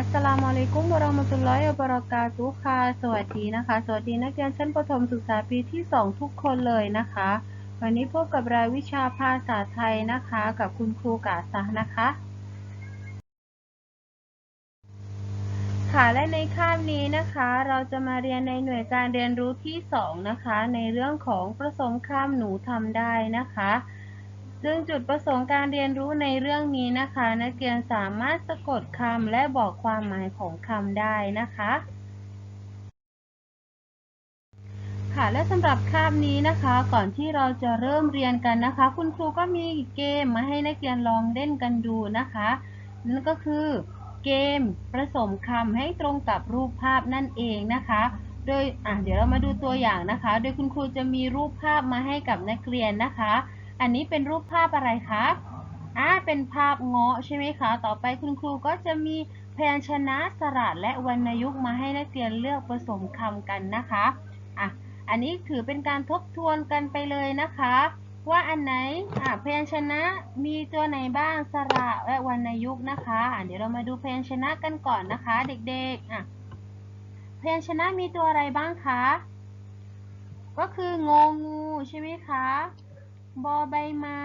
อัสสลามุอะลัยกุมวะเราะมตุลลอฮิวะบรากาตุค่ะ สวัสดีนะคะ สวัสดีนักเรียนชั้นประถมศึกษาปีที่ 2 ทุกคนเลยนะคะ วันนี้พบกับรายวิชาภาษาไทยนะคะ กับคุณครูกาซะนะคะ ค่ะ และในคาบนี้นะคะ เราจะมาเรียนในหน่วยการเรียนรู้ที่ 2 นะคะ ในเรื่องของประสมคำหนูทำได้นะคะ ซึ่งจุดประสงค์การเรียนรู้ในเรื่องนี้นะคะ นักเรียนสามารถสะกดคำและบอกความหมายของคำได้นะคะ ค่ะและสำหรับคาบนี้นะคะ ก่อนที่เราจะเริ่มเรียนกันนะคะ คุณครูก็มีเกมมาให้นักเรียนลองเล่นกันดูนะคะนั่นก็คือเกมผสมคำให้ตรงกับรูปภาพนั่นเองนะคะโดยอะเดี๋ยวเรามาดูตัวอย่างนะคะ โดยคุณครูจะมีรูปภาพมาให้กับนักเรียนนะคะ อันนี้เป็นรูปภาพอะไรคะอ่าเป็นภาพเงาะใช่ไหมคะ ต่อไปคุณครูก็จะมีพยัญชนะสระและวรรณยุกต์มาให้นักเรียนเลือกผสมคำกันนะคะอะอันนี้ถือเป็นการทบทวนกันไปเลยนะคะ ว่าอันไหนอะพยัญชนะมีตัวไหนบ้างสระและวรรณยุกต์นะคะอะเดี๋ยวเรามาดูพยัญชนะกันก่อนนะคะ เด็กๆอะพยัญชนะมีตัวอะไรบ้างคะก็คืองงูใช่ไหมคะ บอใบไม้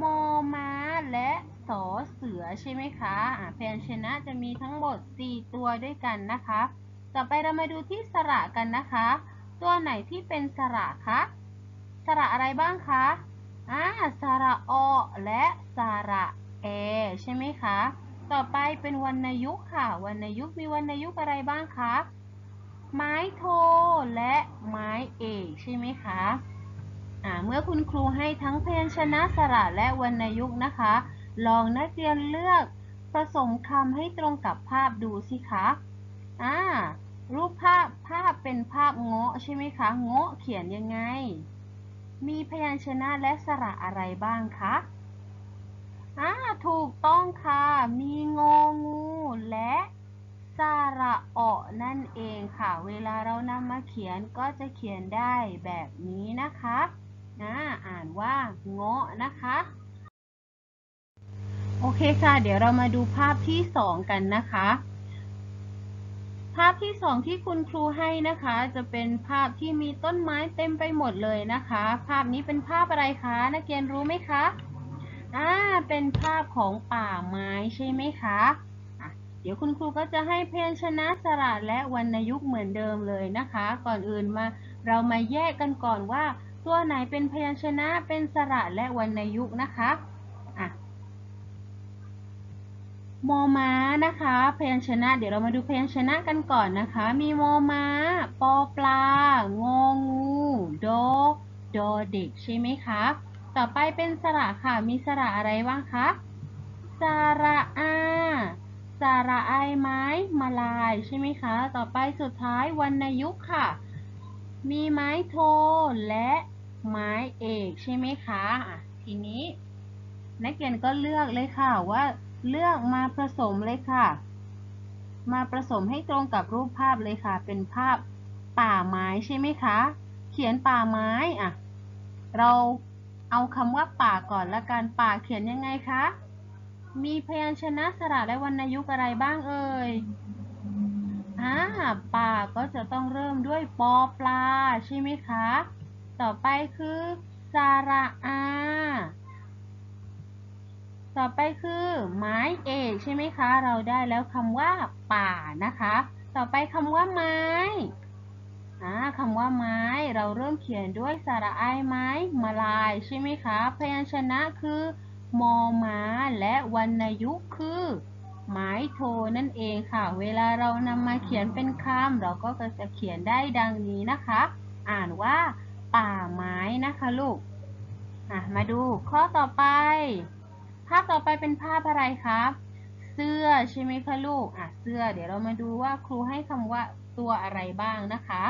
มอม้าและสอเสือใช่ไหมคะอ่าพยัญชนะจะมีทั้งหมด 4 ตัวด้วยกันนะคะ ต่อไปเรามาดูที่สระกันนะคะ ตัวไหนที่เป็นสระคะ สระอะไรบ้างคะอ่าสระอและสระเอใช่ไหมคะ ต่อไปเป็นวรรณยุกต์ค่ะ วรรณยุกต์มีวรรณยุกต์อะไรบ้างคะ ไม้โทและไม้เอกใช่ไหมคะ เมื่อคุณครูให้ทั้งพยัญชนะสระและวรรณยุกต์นะคะ ลองนักเรียนเลือกผสมคำให้ตรงกับภาพดูสิคะอ่ารูปภาพภาพเป็นภาพเงาะใช่ไหมคะ เงาะเขียนยังไง มีพยัญชนะและสระอะไรบ้างคะอ่าถูกต้องค่ะ มีงองูและสระเอะนั่นเองค่ะ เวลาเรานำมาเขียนก็จะเขียนได้แบบนี้นะคะ ว่าเงาะนะคะ โอเคค่ะ เดี๋ยวเรามาดูภาพที่สองกันนะคะ ภาพที่สองที่คุณครูให้นะคะ จะเป็นภาพที่มีต้นไม้เต็มไปหมดเลยนะคะ ภาพนี้เป็นภาพอะไรคะนักเรียนรู้ไหมคะอ่าเป็นภาพของป่าไม้ใช่ไหมคะะเดี๋ยวคุณครูก็จะให้เพยัญชนะสระและวรรณยุกต์เหมือนเดิมเลยนะคะ ก่อนอื่นมาเรามาแยกกันก่อนว่า ตัวไหนเป็นพยัญชนะเป็นสระและวรรณยุกต์นะคะอะมอม้านะคะ พยัญชนะ เดี๋ยวเรามาดูพยัญชนะกันก่อนนะคะ มีมอม้า ปอปลา งองูดอดอเด็กใช่ไหมคะ ต่อไปเป็นสระค่ะ มีสระอะไรบ้างคะ สระอาสระไอไม้มาลายใช่ไหมคะ ต่อไปสุดท้ายวรรณยุกต์ค่ะ มีไม้โทและ ไม้เอกใช่ไหมคะะทีนี้นักเรียนก็เลือกเลยค่ะว่าเลือกมาผสมเลยค่ะ มาผสมให้ตรงกับรูปภาพเลยค่ะ เป็นภาพป่าไม้ใช่ไหมคะ เขียนป่าไม้อะ เราเอาคำว่าป่าก่อนละกันป่าเขียนยังไงคะ มีพยัญชนะสระและวรรณยุกต์อะไรบ้างเอ่ยอ่าป่าก็จะต้องเริ่มด้วยปอปลาใช่ไหมคะ ต่อไปคือสระอา ต่อไปคือไม้เอกใช่ไหมคะ เราได้แล้วคำว่าป่านะคะ ต่อไปคำว่าไม้อ่าคำว่าไม้เราเริ่มเขียนด้วยสระไอายไม้มาลายใช่ไหมคะ พยัญชนะคือ มอม้าและวรรณยุกต์คือ ไม้โทนั่นเองค่ะ เวลาเรานำมาเขียนเป็นคำเราก็จะเขียนได้ดังนี้นะคะ อ่านว่า ป่าไม้นะคะลูกอะมาดูข้อต่อไป ภาพต่อไปเป็นภาพอะไรครับ เสื้อใช่ไหมคะลูกอะเสื้อ เดี๋ยวเรามาดูว่าครูให้คำว่าตัวอะไรบ้างนะคะ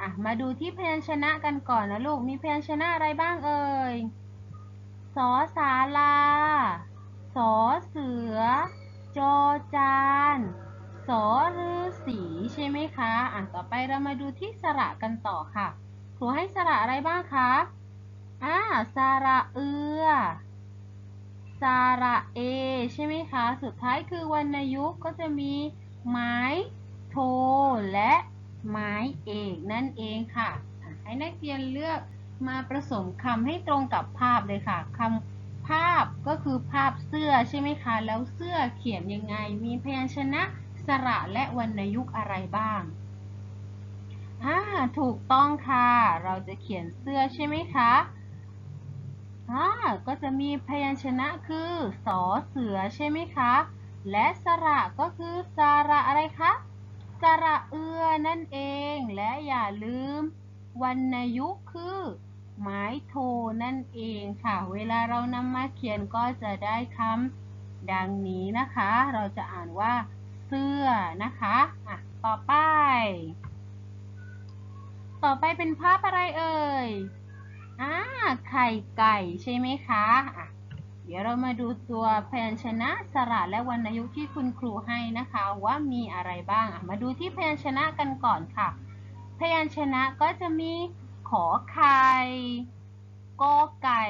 อะมาดูที่พยัญชนะกันก่อนนะลูก มีพยัญชนะอะไรบ้างเอ่ยสอสาลาสอเสือ จอจานสอฤาษีใช่ไหมคะ อะ ต่อไปเรามาดูที่สระกันต่อค่ะ รูให้สระอะไรบ้างคะ อ่า สระเอือ สระเอ ใช่ไหมคะ สุดท้ายคือวรรณยุกต์ก็จะมีไม้โทและไม้เอกนั่นเองค่ะอะ ให้นักเรียนเลือกมาผสมคำให้ตรงกับภาพเลยค่ะคำภาพก็คือภาพเสื้อใช่ไหมคะ แล้วเสื้อเขียนยังไง มีพยัญชนะสระและวรรณยุกต์อะไรบ้าง อ่าถูกต้องค่ะ เราจะเขียนเสื้อใช่ไหมคะอ่าก็จะมีพยัญชนะคือสอเสือใช่ไหมคะ และสระก็คือสระอะไรคะสระเอือนั่นเองและอย่าลืมวรรณยุกต์คือไม้โทนั่นเองค่ะ เวลาเรานำมาเขียนก็จะได้คำดังนี้นะคะ เราจะอ่านว่าเสื้อนะคะ อะ ต่อไป ต่อไปเป็นภาพอะไรเอ่ยอ่าไข่ไก่ใช่ไหมคะอะเดี๋ยวเรามาดูตัวพยัญชนะสระและวรรณยุกต์ที่คุณครูให้นะคะ ว่ามีอะไรบ้างอะมาดูที่พยัญชนะกันก่อนค่ะ พยัญชนะก็จะมีขอไข่กอไก่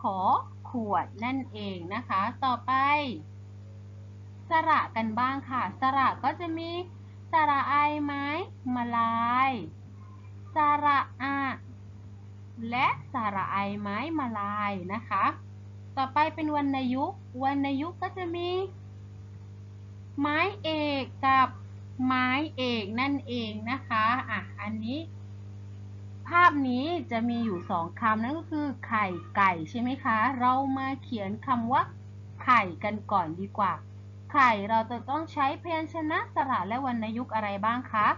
ขอขวดนั่นเองนะคะ ต่อไป สระกันบ้างค่ะ สระก็จะมี สระไอไม้มาลายสระอะและสระไอไม้มาลายนะคะ ต่อไปเป็นวรรณยุกต์วรรณยุกต์ก็จะมี ไม้เอกกับไม้เอกนั่นเองนะคะอะอันนี้ ภาพนี้จะมีอยู่สองคำนั่นก็คือ ไข่ไก่ใช่ไหมคะ เรามาเขียนคำว่าไข่กันก่อนดีกว่า ไข่เราจะต้องใช้พยัญชนะสระและวรรณยุกต์อะไรบ้างคะ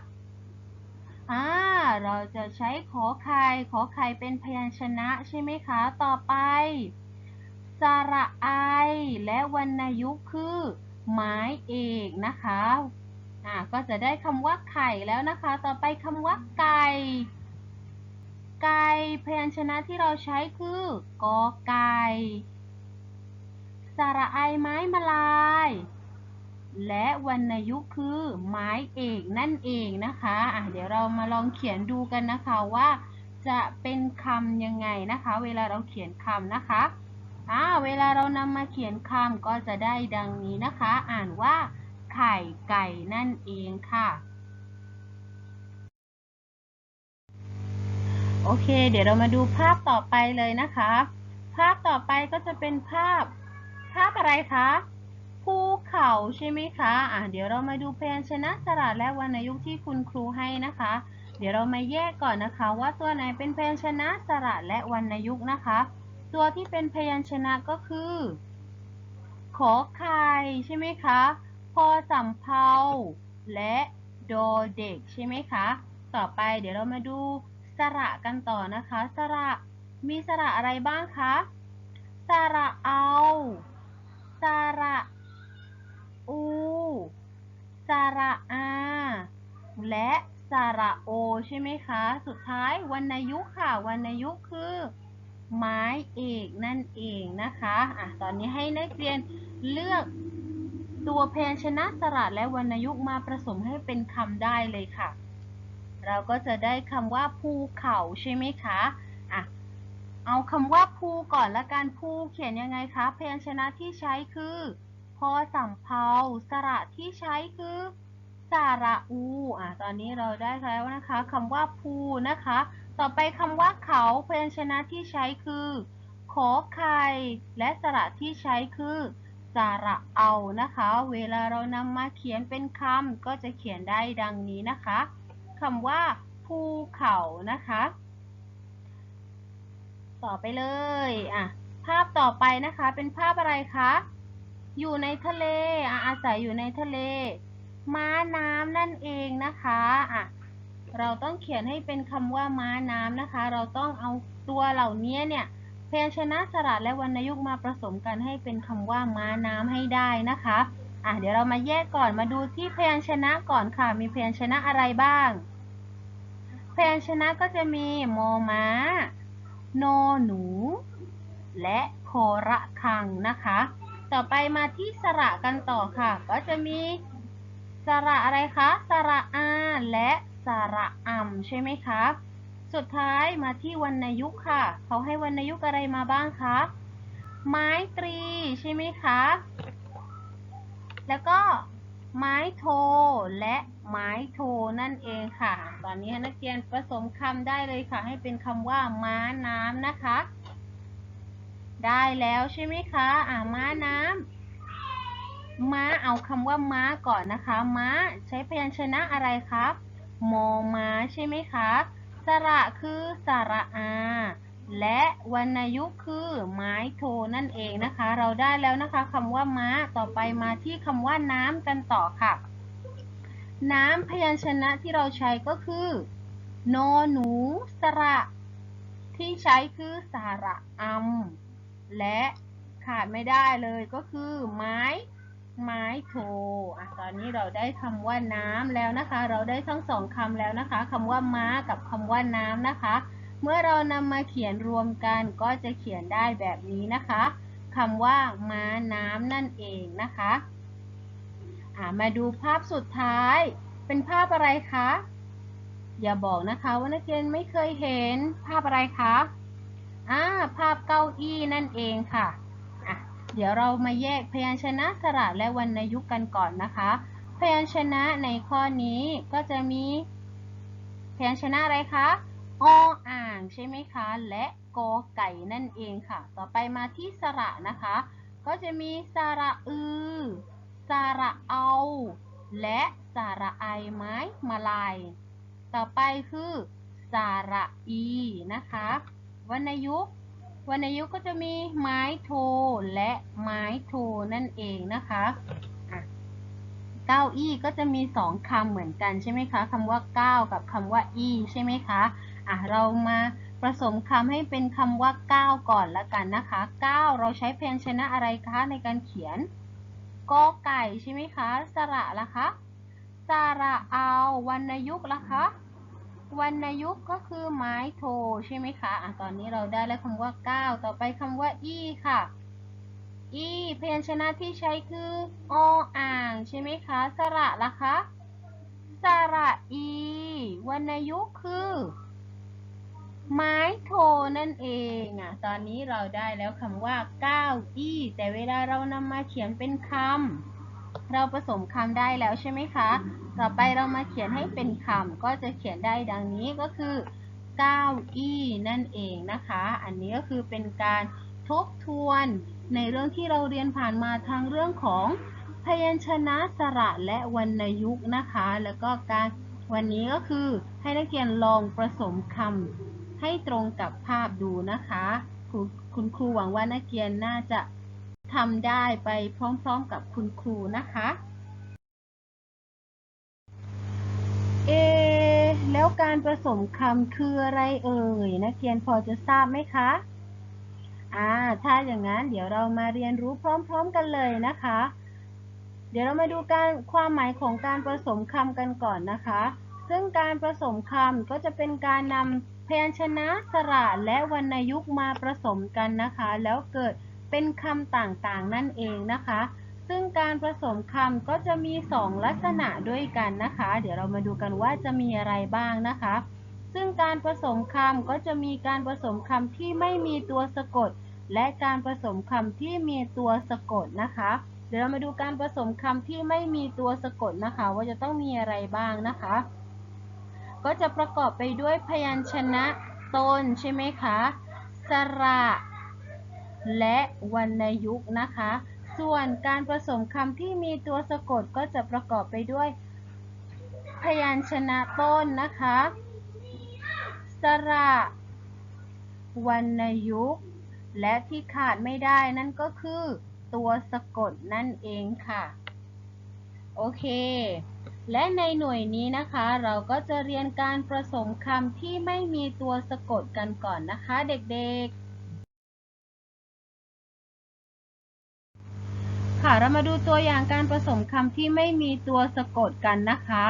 อ่าเราจะใช้ขอไข่ขอไข่เป็นพยัญชนะใช่ไหมคะ ต่อไปสระไอและวรรณยุกต์คือ ไม้เอกนะคะอ่าก็จะได้คำว่าไข่แล้วนะคะ ต่อไปคำว่าไก่ไก่พยัญชนะที่เราใช้คือกอไก่สระไอไม้มาลาย และวรรณยุกต์คือไม้เอกนั่นเองนะคะอะเดี๋ยวเรามาลองเขียนดูกันนะคะว่า จะเป็นคำยังไงนะคะ เวลาเราเขียนคำนะคะอ่าเวลาเรานำมาเขียนคำก็จะได้ดังนี้นะคะ อ่านว่าไข่ไก่นั่นเองค่ะ โอเค เดี๋ยวเรามาดูภาพต่อไปเลยนะคะ ภาพต่อไปก็จะเป็นภาพ ภาพอะไรคะ ภูเขาใช่ไหมคะอะเดี๋ยวเรามาดูพยัญชนะสระและวรรณยุกต์ที่คุณครูให้นะคะ เดี๋ยวเรามาแยกก่อนนะคะ ว่าตัวไหนเป็นพยัญชนะสระและวรรณยุกต์นะคะ ตัวที่เป็นพยัญชนะก็คือ ขอไข่ใช่ไหมคะพอสำเพาและโดเด็กใช่ไหมคะ ต่อไปเดี๋ยวเรามาดูสระกันต่อนะคะ สระมีสระอะไรบ้างคะ สระเอา สระ อู สระอา และสระโอ ใช่ไหมคะ สุดท้ายวรรณยุกต์ค่ะ วรรณยุกต์คือ ไม้เอกนั่นเองนะคะอะตอนนี้ให้นักเรียนเลือกตัวพยัญชนะสระและวรรณยุกต์มาผสมให้เป็นคำได้เลยค่ะ เราก็จะได้คำว่าภูเขาใช่ไหมคะอะเอาคำว่าภูก่อนละกันภูเขียนยังไงคะพยัญชนะที่ใช้คือ อสำเพาสระที่ใช้คือสระอูอะตอนนี้เราได้แล้วนะคะคำว่าภูนะคะ ต่อไปคำว่าเขาพยัญชนะที่ใช้คือขอไข่และสระที่ใช้คือสระเอานะคะ เวลาเรานำมาเขียนเป็นคำก็จะเขียนได้ดังนี้นะคะคำว่าภูเขานะคะ ต่อไปเลยอะภาพต่อไปนะคะเป็นภาพอะไรคะ อยู่ในทะเลอาศัยอยู่ในทะเล ม้าน้ำนั่นเองนะคะอะเราต้องเขียนให้เป็นคำว่าม้าน้ำนะคะ เราต้องเอาตัวเหล่านี้เนี่ยพยัญชนะสระและวรรณยุกต์มาผสมกันให้เป็นคำว่าม้าน้ำให้ได้นะคะ อะเดี๋ยวเรามาแยกก่อนมาดูที่พยัญชนะก่อนค่ะ มีพยัญชนะอะไรบ้าง พยัญชนะก็จะมีมอม้า โนหนู และโคระคังนะคะ ต่อไปมาที่สระกันต่อค่ะ ก็จะมีสระอะไรคะ สระอาและสระอ่ำใช่ไหมคะ สุดท้ายมาที่วรรณยุกค่ะ เขาให้วรรณยุกอะไรมาบ้างคะ ไม้ตรีใช่ไหมคะ แล้วก็ไม้โทและไม้โทนั่นเองค่ะ ตอนนี้นักเรียนผสมคำได้เลยค่ะ ให้เป็นคำว่าม้าน้ำนะคะ ได้แล้วใช่ไหมคะ อ่าม้าน้ำม้าเอาคำว่าม้าก่อนนะคะ ม้าใช้พยัญชนะอะไรครับมอม้าใช่ไหมคะสระคือสระอา และวรรณยุกต์คือไม้โทนั่นเองนะคะ เราได้แล้วนะคะคำว่าม้าต่อไปมาที่คำว่าน้ำกันต่อค่ะ น้ำพยัญชนะที่เราใช้ก็คือนอหนูสระ ที่ใช้คือสระอัม และขาดไม่ได้เลยก็คือไม้ ไม้โทอะตอนนี้เราได้คำว่าน้ำแล้วนะคะ เราได้ทั้งสองคำแล้วนะคะคำว่าม้ากับคำว่าน้ำนะคะ เมื่อเรานำมาเขียนรวมกันก็จะเขียนได้แบบนี้นะคะคำว่าม้าน้ำนั่นเองนะคะอ่ามาดูภาพสุดท้าย เป็นภาพอะไรคะ อย่าบอกนะคะว่านักเรียนไม่เคยเห็นภาพอะไรคะ อ่าภาพเก้าอี้นั่นเองค่ะอะ เดี๋ยวเรามาแยกพยัญชนะสระและวรรณยุกต์กันก่อนนะคะ พยัญชนะในข้อนี้ก็จะมีพยัญชนะอะไรคะออ่างใช่ไหมคะ และกอไก่นั่นเองค่ะ ต่อไปมาที่สระนะคะ ก็จะมีสระอือ สระเอา และสระไอไม้มาลาย ต่อไปคือสระอีนะคะ วรรณยุกต์วรรณยุกต์ก็จะมีไม้โทและไม้โทนั่นเองนะคะเก้าอี้ก็จะมีสองคำเหมือนกันใช่ไหมคะคำว่าเก้ากับคำว่าอี้ใช่ไหมคะอะเรามาผสมคำให้เป็นคำว่าเก้าก่อนละกันนะคะเก้าเราใช้พยัญชนะอะไรคะในการเขียนกอไก่ใช่ไหมคะ สระละคะ สระเอาวรรณยุกต์ละคะ วรรณยุกต์ก็คือไม้โทใช่ไหมคะอะตอนนี้เราได้แล้วคำว่าก้าวต่อไปคำว่าอี้ค่ะอี้พยัญชนะที่ใช้คือออ่างใช่ไหมคะ สระละคะ สระอีวรรณยุกต์คือ ไม้โทนั่นเองอะตอนนี้เราได้แล้วคำว่าเก้าอี้แต่เวลาเรานำมาเขียนเป็นคำ เราผสมคำได้แล้วใช่ไหมคะ ต่อไปเรามาเขียนให้เป็นคำก็จะเขียนได้ดังนี้ก็คือเก้าอี้นั่นเองนะคะ อันนี้ก็คือเป็นการทบทวนในเรื่องที่เราเรียนผ่านมาทางเรื่องของพยัญชนะสระและวรรณยุกต์นะคะ แล้วก็การวันนี้ก็คือให้นักเรียนลองผสมคำให้ตรงกับภาพดูนะคะ คุณครูหวังว่านักเรียนน่าจะ ทำได้ไปพร้อมๆกับคุณครูนะคะ เอ แล้วการผสมคำคืออะไรเอ่ยนักเรียนพอจะทราบไหมคะ อ่า ถ้าอย่างนั้นเดี๋ยวเรามาเรียนรู้พร้อม ๆกันเลยนะคะ เดี๋ยวเรามาดูการความหมายของการผสมคำกันก่อนนะคะ ซึ่งการผสมคำก็จะเป็นการนำพยัญชนะสระและวรรณยุกต์มาผสมกันนะคะ แล้วเกิด เป็นคำต่างๆ นั่นเองนะคะ ซึ่งการผสมคำก็จะมี 2 ลักษณะด้วยกันนะคะ เดี๋ยวเรามาดูกันว่าจะมีอะไรบ้างนะคะ ซึ่งการผสมคำก็จะมีการผสมคำที่ไม่มีตัวสะกด และการผสมคำที่มีตัวสะกดนะคะ เดี๋ยวเรามาดูการผสมคำที่ไม่มีตัวสะกดนะคะ ว่าจะต้องมีอะไรบ้างนะคะ ก็จะประกอบไปด้วยพยัญชนะต้นใช่ไหมคะ สระ และวรรณยุกต์นะคะ ส่วนการผสมคำที่มีตัวสะกดก็จะประกอบไปด้วย พยัญชนะต้นนะคะ สระวรรณยุกต์ และที่ขาดไม่ได้นั่นก็คือตัวสะกดนั่นเองค่ะ โอเค และในหน่วยนี้นะคะ เราก็จะเรียนการผสมคำที่ไม่มีตัวสะกดกันก่อนนะคะ เด็กๆ ค่ะ เรามาดูตัวอย่างการผสมคำที่ไม่มีตัวสะกดกันนะคะ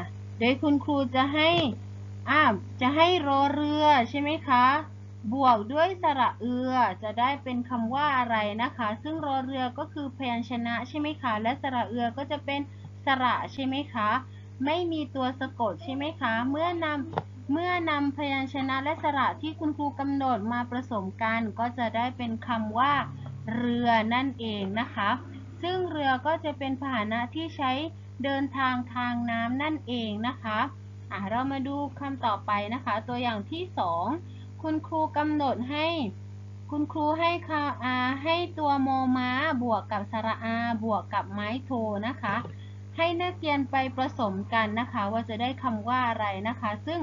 ะโดยคุณครูจะให้อ่าจะให้รอเรือใช่ไหมคะ บวกด้วยสระเอือ จะได้เป็นคำว่าอะไรนะคะ ซึ่งรอเรือก็คือพยัญชนะใช่ไหมคะ และสระเอือก็จะเป็นสระใช่ไหมคะ ไม่มีตัวสะกดใช่ไหมคะ เมื่อนำเมื่อนำพยัญชนะและสระที่คุณครูกำหนดมาผสมกัน ก็จะได้เป็นคำว่า เรือนั่นเองนะคะ ซึ่งเรือก็จะเป็นพาหนะที่ใช้เดินทางทางน้ำนั่นเองนะคะอะเรามาดูคำต่อไปนะคะ ตัวอย่างที่สองคุณครูกำหนดให้ คุณครูให้ค่ะอ่าให้ตัวโมม้าบวกกับสระอา บวกกับไม้โทนะคะ ให้นักเรียนไปผสมกันนะคะ ว่าจะได้คำว่าอะไรนะคะ ซึ่ง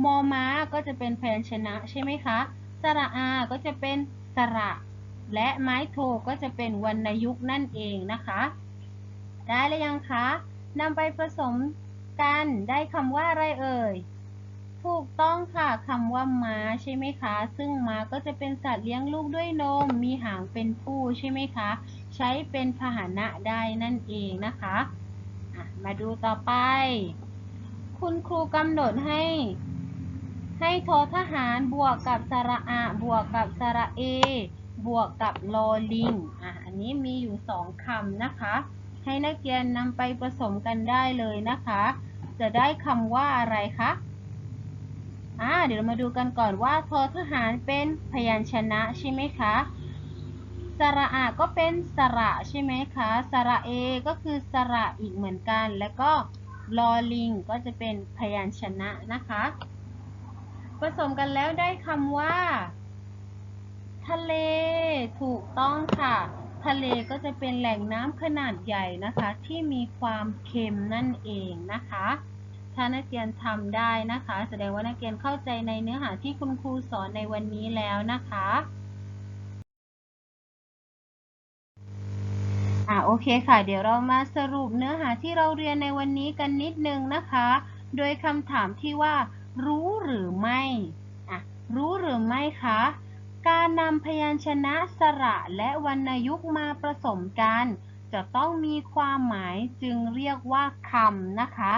โมม้าก็จะเป็นพยัญชนะใช่ไหมคะ สระอาก็จะเป็นสระ และไม้โทก็จะเป็นวรรณยุกต์นั่นเองนะคะ ได้หรือยังคะนำไปผสมกันได้คำว่าอะไรเอ่ย ถูกต้องค่ะคำว่าม้าใช่ไหมคะ ซึ่งม้าก็จะเป็นสัตว์เลี้ยงลูกด้วยนม มีหางเป็นผู้ใช่ไหมคะ ใช้เป็นพาหนะได้นั่นเองนะคะะมาดูต่อไป คุณครูกำหนดให้ ให้ททหารบวกกับสระอาบวกกับสระเอ บวกกับลอลิงอะอันนี้มีอยู่สองคำนะคะ ให้นักเรียนนำไปผสมกันได้เลยนะคะ จะได้คำว่าอะไรคะอ่าเดี๋ยวเรามาดูกันก่อนว่าโททหารเป็นพยัญชนะใช่ไหมคะสระอาก็เป็นสระใช่ไหมคะสระเอก็คือสระอีกเหมือนกัน แล้วก็ลอลิงก็จะเป็นพยัญชนะนะคะ ผสมกันแล้วได้คำว่า ต้องค่ะ ทะเลก็จะเป็นแหล่งน้ำขนาดใหญ่นะคะ ที่มีความเค็มนั่นเองนะคะ ถ้านักเรียนทำได้นะคะ แสดงว่านักเรียนเข้าใจในเนื้อหาที่คุณครูสอนในวันนี้แล้วนะคะอ่าโอเคค่ะ เดี๋ยวเรามาสรุปเนื้อหาที่เราเรียนในวันนี้กันนิดนึงนะคะ โดยคำถามที่ว่า รู้หรือไม่อะรู้หรือไม่คะ การนำพยัญชนะสระและวรรณยุกต์มาผสมกัน จะต้องมีความหมายจึงเรียกว่าคำนะคะ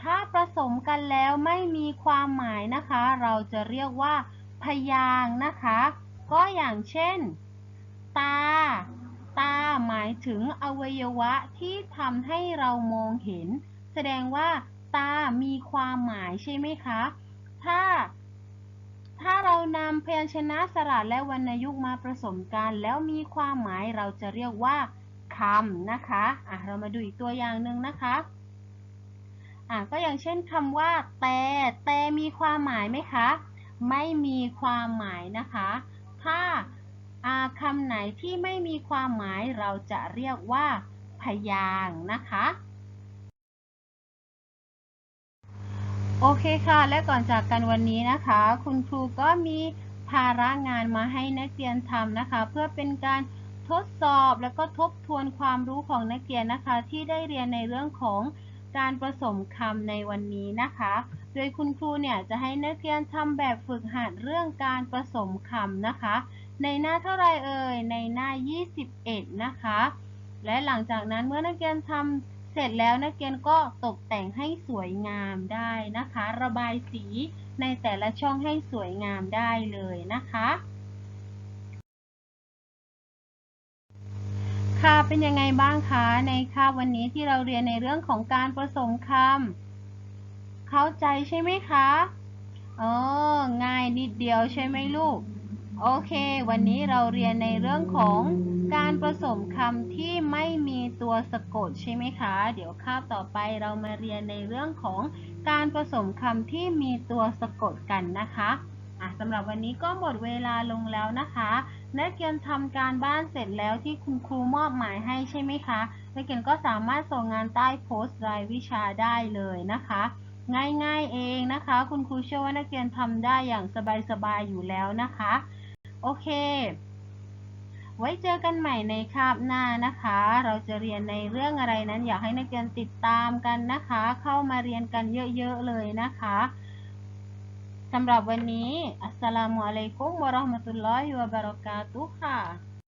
ถ้าผสมกันแล้วไม่มีความหมายนะคะ เราจะเรียกว่า พยางนะคะ ก็อย่างเช่น ตา ตาหมายถึงอวัยวะที่ทำให้เรามองเห็น แสดงว่า ตามีความหมายใช่ไหมคะ ถ้า ถ้าเรานำพยัญชนะสระและวรรณยุกต์มาผสมกันแล้วมีความหมายเราจะเรียกว่าคำนะคะอะเรามาดูอีกตัวอย่างหนึ่งนะคะอะก็อย่างเช่นคำว่า แต่แต่มีความหมายไหมคะ ไม่มีความหมายนะคะ ถ้าอาคำไหนที่ไม่มีความหมายเราจะเรียกว่าพยางนะคะ โอเคค่ะ และก่อนจากกันวันนี้นะคะ คุณครูก็มีภาระงานมาให้นักเรียนทำนะคะ เพื่อเป็นการทดสอบแล้วก็ทบทวนความรู้ของนักเรียนนะคะ ที่ได้เรียนในเรื่องของการผสมคำในวันนี้นะคะ โดยคุณครูเนี่ยจะให้นักเรียนทำแบบฝึกหัดเรื่องการผสมคำนะคะ ในหน้าเท่าไรเอ่ยในหน้า 21 นะคะ และหลังจากนั้นเมื่อนักเรียนทำ เสร็จแล้วนักเรียนก็ตกแต่งให้สวยงามได้นะคะ ระบายสีในแต่ละช่องให้สวยงามได้เลยนะคะค่ะเป็นยังไงบ้างคะในคาบวันนี้ที่เราเรียนในเรื่องของการผสมคำเข้าใจใช่ไหมคะเออง่ายนิดเดียวใช่ไหมลูก โอเค วันนี้เราเรียนในเรื่องของการผสมคำที่ไม่มีตัวสะกดใช่ไหมคะ เดี๋ยวคาบต่อไปเรามาเรียนในเรื่องของการผสมคำที่มีตัวสะกดกันนะคะอะสำหรับวันนี้ก็หมดเวลาลงแล้วนะคะ นักเรียนทำการบ้านเสร็จแล้วที่คุณครูมอบหมายให้ใช่ไหมคะ นักเรียนก็สามารถส่งงานใต้โพสต์รายวิชาได้เลยนะคะง่ายๆเองนะคะ คุณครูเชื่อว่านักเรียนทำได้อย่างสบายๆอยู่แล้วนะคะ โอเค ไว้เจอกันใหม่ในคาบหน้านะคะ เราจะเรียนในเรื่องอะไรนั้น อยากให้นักเรียนติดตามกันนะคะ เข้ามาเรียนกันเยอะๆเลยนะคะสำหรับวันนี้ อัสสลามุอะลัยกุมวะเราะห์มะตุลลอฮิวะบะเราะกาตุฮ์ค่ะ